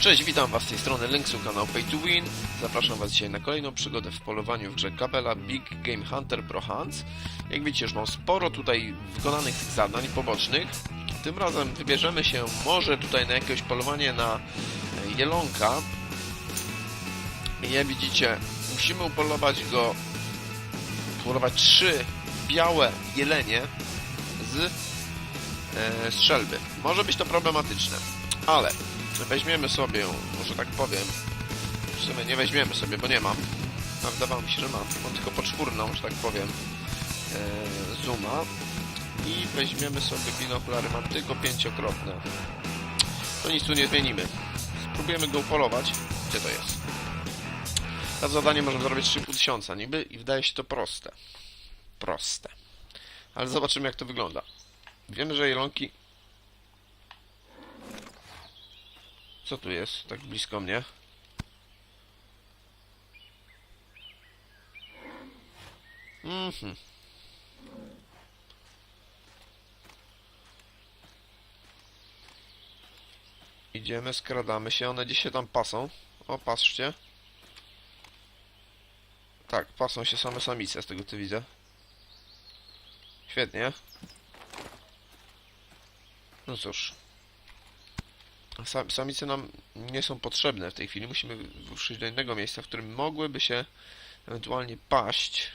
Cześć, witam Was z tej strony Linksu, kanał Pay to Win. Zapraszam Was dzisiaj na kolejną przygodę w polowaniu w grze Kabela Big Game Hunter Pro Hunts. Jak widzicie, już mam sporo tutaj wykonanych zadań pobocznych. Tym razem wybierzemy się może tutaj na jakieś polowanie na e, jelonka. Jak widzicie, musimy upolować go, upolować trzy białe jelenie z e, strzelby. Może być to problematyczne, ale weźmiemy sobie, może tak powiem, w sumie nie weźmiemy sobie, bo nie mam. A wydawało mi się, że mam. Mam tylko poczwórną, że tak powiem, e, zooma. I weźmiemy sobie binokulary, mam tylko pięciokrotne. To nic tu nie zmienimy. Spróbujemy go upolować. Gdzie to jest? To zadanie możemy zrobić 3,5 tysiąca niby i wydaje się to proste. Proste. Ale zobaczymy jak to wygląda. Wiemy, że jelonki... Co tu jest tak blisko mnie? Mhm. Idziemy, skradamy się, one gdzieś się tam pasą. O, patrzcie. Tak, pasą się same samice, z tego co widzę. Świetnie. No cóż. Sam, samice nam nie są potrzebne w tej chwili. Musimy ruszyć do innego miejsca, w którym mogłyby się ewentualnie paść.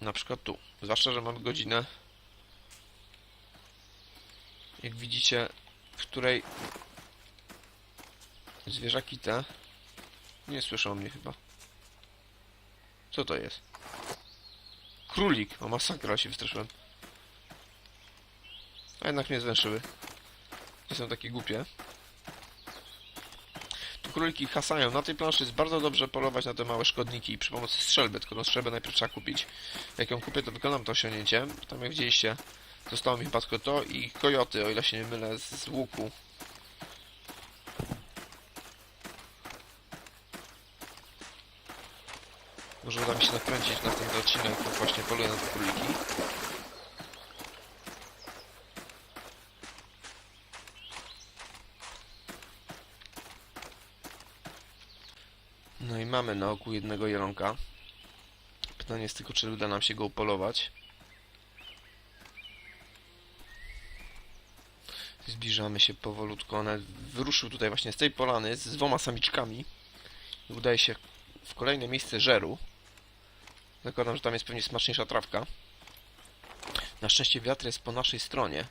Na przykład tu. Zwłaszcza, że mamy godzinę, jak widzicie, w której zwierzaki te nie słyszą mnie chyba. Co to jest? Królik! O masakra się wystraszyłem. A jednak mnie zwęszyły. Nie są takie głupie. Tu króliki hasają. Na tej planszy jest bardzo dobrze polować na te małe szkodniki przy pomocy strzelby, tylko no strzelbę najpierw trzeba kupić. Jak ją kupię, to wykonam to osiągnięcie. Tam jak widzieliście, zostało mi chyba tylko to i kojoty, o ile się nie mylę, z, łuku. Może uda mi się nakręcić na ten odcinek, właśnie poluję na te króliki. No i mamy na oku jednego jelonka. Pytanie jest tylko, czy uda nam się go upolować. Zbliżamy się powolutku. One wyruszył tutaj właśnie z tej polany z dwoma samiczkami. Udaje się w kolejne miejsce żeru. Zakładam, że tam jest pewnie smaczniejsza trawka. Na szczęście wiatr jest po naszej stronie.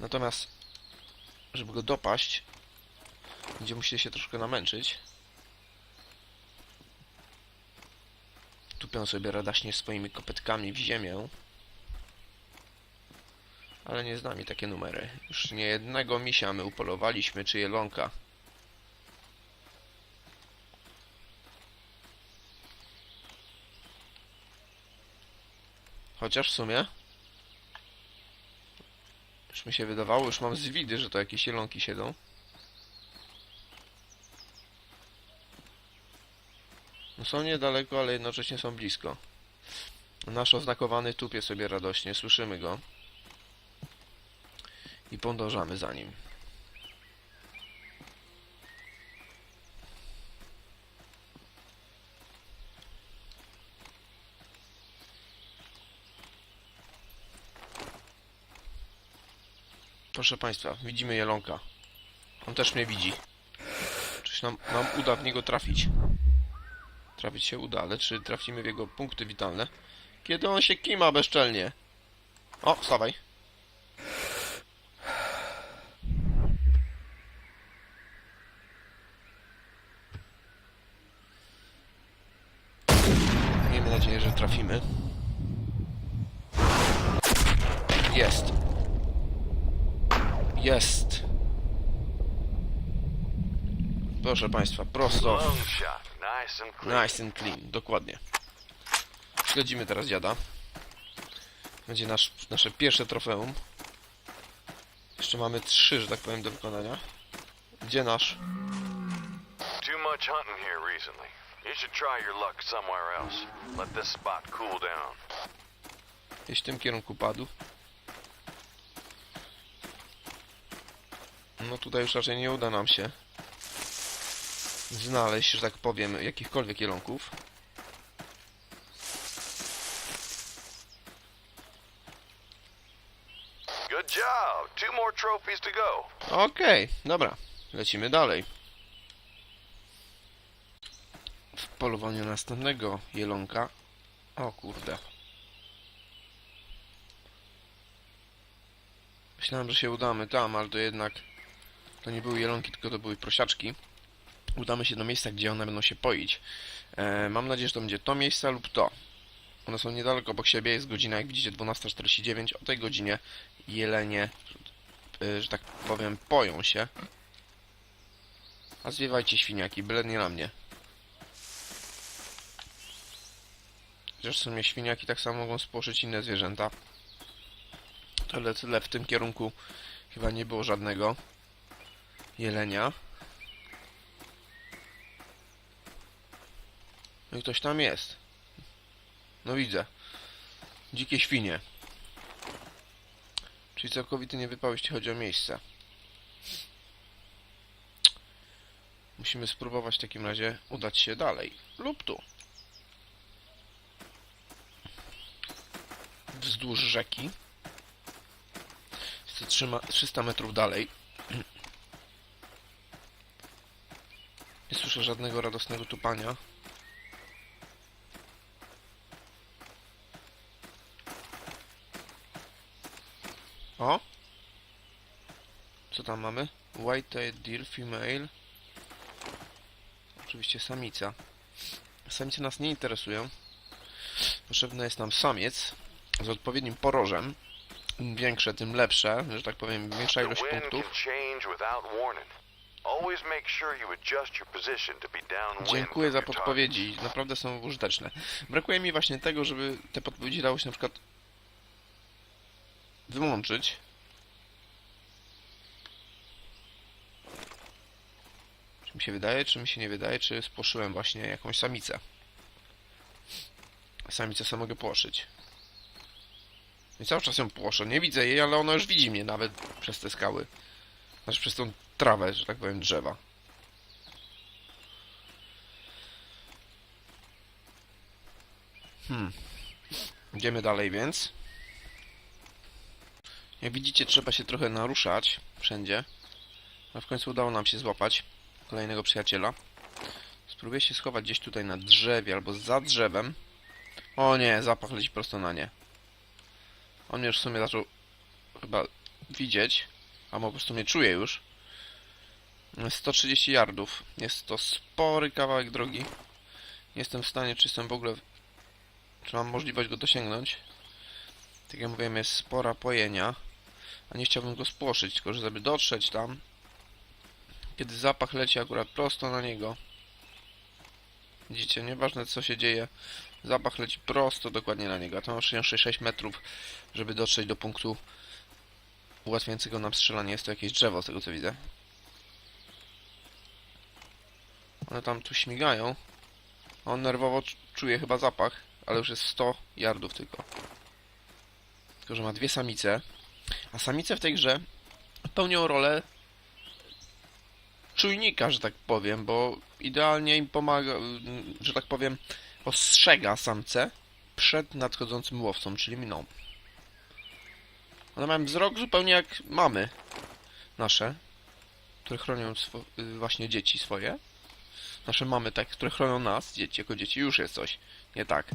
Natomiast, żeby go dopaść, będziemy musieli się troszkę namęczyć. Tupią sobie radaśnie swoimi kopytkami w ziemię. Ale nie z nami takie numery. Już nie jednego misia my upolowaliśmy, czy jelonka. Chociaż w sumie... Już mi się wydawało, już mam zwidy, że to jakieś jelonki siedzą. Są niedaleko, ale jednocześnie są blisko. Nasz oznakowany tupie sobie radośnie, słyszymy go. I podążamy za nim. Proszę Państwa, widzimy jelonka. On też mnie widzi. Czyż nam, nam uda w niego trafić? Trafić się uda, ale czy trafimy w jego punkty witalne? Kiedy on się kima bezczelnie? O, wstawaj. Miejmy nadzieję, że trafimy. Jest. Jest. Proszę Państwa, prosto. Nice and clean. Nice and clean, dokładnie. Śledzimy teraz dziada. Będzie nasz, nasze pierwsze trofeum. Jeszcze mamy trzy, że tak powiem, do wykonania. Gdzie nasz? Too much hunting here recently. You should try your luck somewhere else. Let this spot cool down. Gdzieś w tym kierunku padł. No tutaj już raczej nie uda nam się znaleźć, że tak powiem, jakichkolwiek jelonków. Good job. Two more trophies to go. Okej, dobra. Lecimy dalej. W polowaniu następnego jelonka. O kurde. Myślałem, że się udamy tam, ale to jednak to nie były jelonki, tylko to były prosiaczki. Udamy się do miejsca, gdzie one będą się poić. E, mam nadzieję, że to będzie to miejsce lub to. One są niedaleko obok siebie, jest godzina, jak widzicie, 12.49. O tej godzinie jelenie y, że tak powiem, poją się. A zwiewajcie świniaki, byle nie na mnie. Chociaż w świniaki tak samo mogą spłoszyć inne zwierzęta. Tyle, tyle w tym kierunku chyba nie było żadnego jelenia. No ktoś tam jest. No widzę. Dzikie świnie. Czyli całkowity niewypał, jeśli chodzi o miejsce. Musimy spróbować w takim razie udać się dalej. Lub tu. Wzdłuż rzeki. Jest to trzyma- 300 metrów dalej. Nie słyszę żadnego radosnego tupania. O! Co tam mamy? White deer female. Oczywiście samica. Samice nas nie interesują. Potrzebny jest nam samiec z odpowiednim porożem. Im większe, tym lepsze. Że tak powiem, większa ilość punktów. Dziękuję za podpowiedzi. Naprawdę są użyteczne. Brakuje mi właśnie tego, żeby te podpowiedzi dało się na przykład wyłączyć. Czy mi się wydaje, czy mi się nie wydaje, czy spłoszyłem właśnie jakąś samicę. Samicę sobie mogę płoszyć. I cały czas ją płoszę. Nie widzę jej, ale ona już widzi mnie nawet przez te skały. Znaczy przez tą trawę, że tak powiem, drzewa. Hmm. Idziemy dalej więc. Jak widzicie, trzeba się trochę naruszać wszędzie. A w końcu udało nam się złapać kolejnego przyjaciela. Spróbuję się schować gdzieś tutaj na drzewie albo za drzewem. O nie, zapach leci prosto na nie. On mnie już w sumie zaczął chyba widzieć. A po prostu mnie czuje już. 130 yardów. Jest to spory kawałek drogi. Nie jestem w stanie, czy jestem w ogóle czy mam możliwość go dosięgnąć. Tak jak mówiłem, jest spora pojenia. A nie chciałbym go spłoszyć, tylko że żeby dotrzeć tam, kiedy zapach leci akurat prosto na niego. Widzicie, nieważne co się dzieje, zapach leci prosto dokładnie na niego. A to mam 66 metrów, żeby dotrzeć do punktu ułatwiającego nam strzelanie. Jest to jakieś drzewo, z tego co widzę. One tam tu śmigają. On nerwowo cz- czuje chyba zapach ale już jest 100 yardów tylko. Tylko, że ma dwie samice. A samice w tej grze pełnią rolę czujnika, że tak powiem, bo idealnie im pomaga, że tak powiem, ostrzega samce przed nadchodzącym łowcą, czyli mną. One mają wzrok zupełnie jak mamy nasze, które chronią y, właśnie dzieci swoje. Nasze mamy, tak, które chronią nas, dzieci jako dzieci, już jest coś nie tak.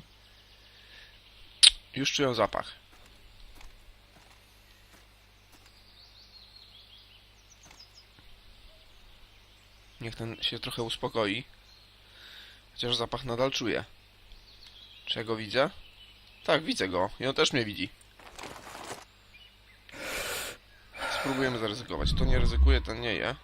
Już czują zapach. Niech ten się trochę uspokoi. Chociaż zapach nadal czuję. Czy ja go widzę? Tak, widzę go. I on też mnie widzi. Spróbujemy zaryzykować. To nie ryzykuje, ten nie je.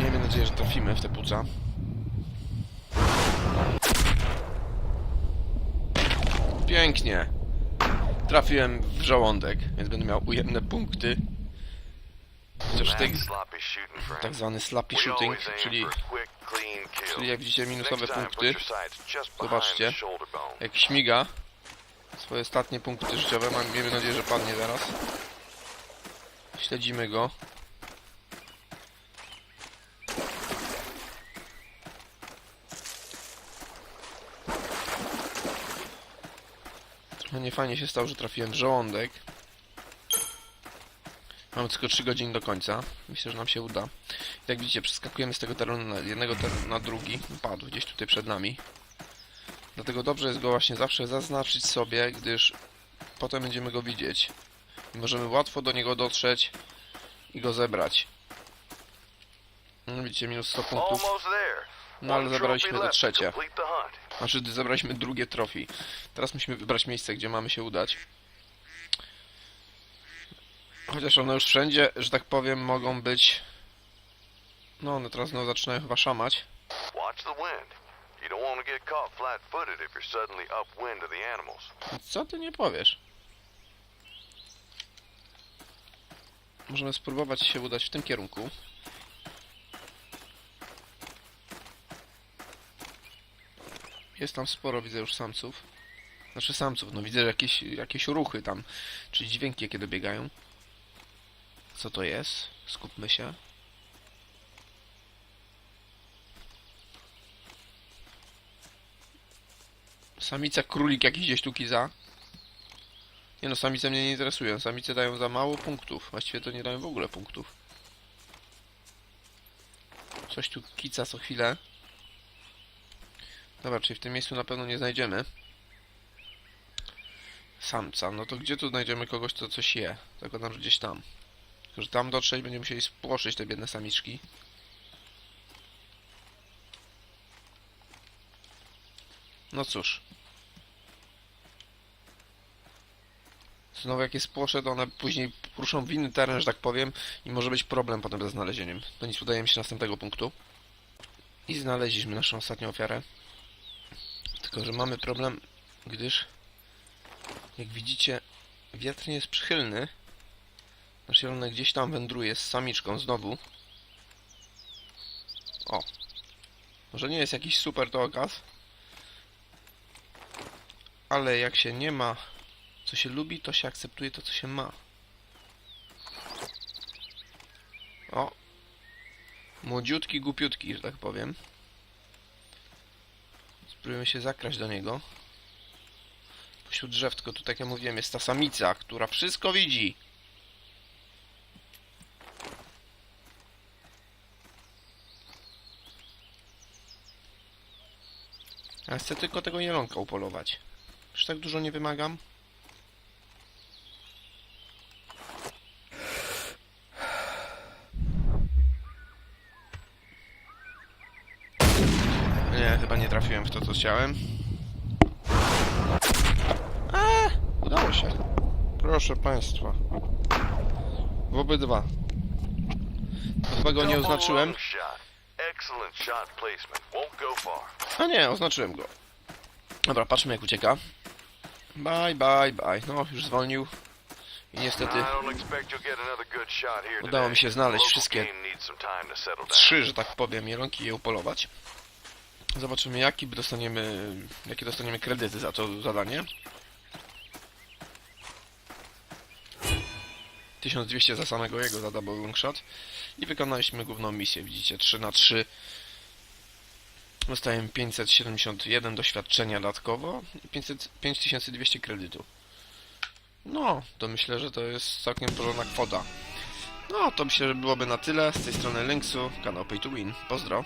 Miejmy nadzieję, że trafimy w te płuca. Pięknie. Trafiłem w żołądek, więc będę miał ujemne punkty. Chociaż friend. tak zwany slappy shooting, czyli. Czyli jak widzicie minusowe punkty. Zobaczcie. Jak śmiga swoje ostatnie punkty życiowe. Mam, miejmy nadzieję, że padnie zaraz. Śledzimy go. Trochę niefajnie się stało, że trafiłem w żołądek. Mamy tylko 3 godziny do końca. Myślę, że nam się uda. I jak widzicie, przeskakujemy z tego terenu na jednego terenu na drugi. Padł gdzieś tutaj przed nami. Dlatego dobrze jest go właśnie zawsze zaznaczyć sobie, gdyż potem będziemy go widzieć. I możemy łatwo do niego dotrzeć i go zebrać. No, widzicie, minus 100 punktów. No ale zebraliśmy to trzecie. Znaczy, gdy zebraliśmy drugie trofii. Teraz musimy wybrać miejsce, gdzie mamy się udać. Chociaż one już wszędzie, że tak powiem, mogą być... No, one teraz znowu zaczynają chyba szamać. Animals. Co ty nie powiesz? Możemy spróbować się udać w tym kierunku. Jest tam sporo, widzę już samców. Znaczy samców, no widzę jakieś, jakieś ruchy tam, czyli dźwięki jakie dobiegają. Co to jest? Skupmy się. Samica królik jakiś gdzieś tu kiza. Nie no, samice mnie nie interesują. Samice dają za mało punktów. Właściwie to nie dają w ogóle punktów. Coś tu kica co chwilę. Dobra, czyli w tym miejscu na pewno nie znajdziemy samca. No to gdzie tu znajdziemy kogoś, kto coś je? Zakładam, że gdzieś tam. Tylko, że tam dotrzeć będziemy musieli spłoszyć te biedne samiczki. No cóż. Znowu jak je spłoszę, to one później ruszą w inny teren, że tak powiem i może być problem potem ze znalezieniem. To nic, udajemy się następnego punktu. I znaleźliśmy naszą ostatnią ofiarę. Tylko, że mamy problem, gdyż jak widzicie, wiatr nie jest przychylny. Nasz jelonek gdzieś tam wędruje z samiczką znowu. O. Może nie jest jakiś super to okaz. Ale jak się nie ma, co się lubi, to się akceptuje to, co się ma. O. Młodziutki, głupiutki, że tak powiem. Spróbujemy się zakraść do niego. Pośród drzew, tylko tu, tak jak mówiłem, jest ta samica, która wszystko widzi. Ja chcę tylko tego jelonka upolować. Już tak dużo nie wymagam. Nie, chyba nie trafiłem w to, co chciałem. A, udało się. Proszę Państwa. W obydwa. Chyba go nie oznaczyłem. A nie, oznaczyłem go. Dobra, patrzmy jak ucieka. Bye, bye, bye. No, już zwolnił. I niestety I Udało mi się znaleźć wszystkie trzy, że tak powiem, jelonki je upolować. Zobaczymy jaki dostaniemy, jakie dostaniemy kredyty za to zadanie. 1200 za samego jego za double long shot. I wykonaliśmy główną misję, widzicie, 3 na 3 Dostajemy 571 doświadczenia dodatkowo i 500, 5200 kredytu. No, to myślę, że to jest całkiem porządna kwota. No, to myślę, że byłoby na tyle. Z tej strony Linksu, kanał Pay to Win. Pozdro.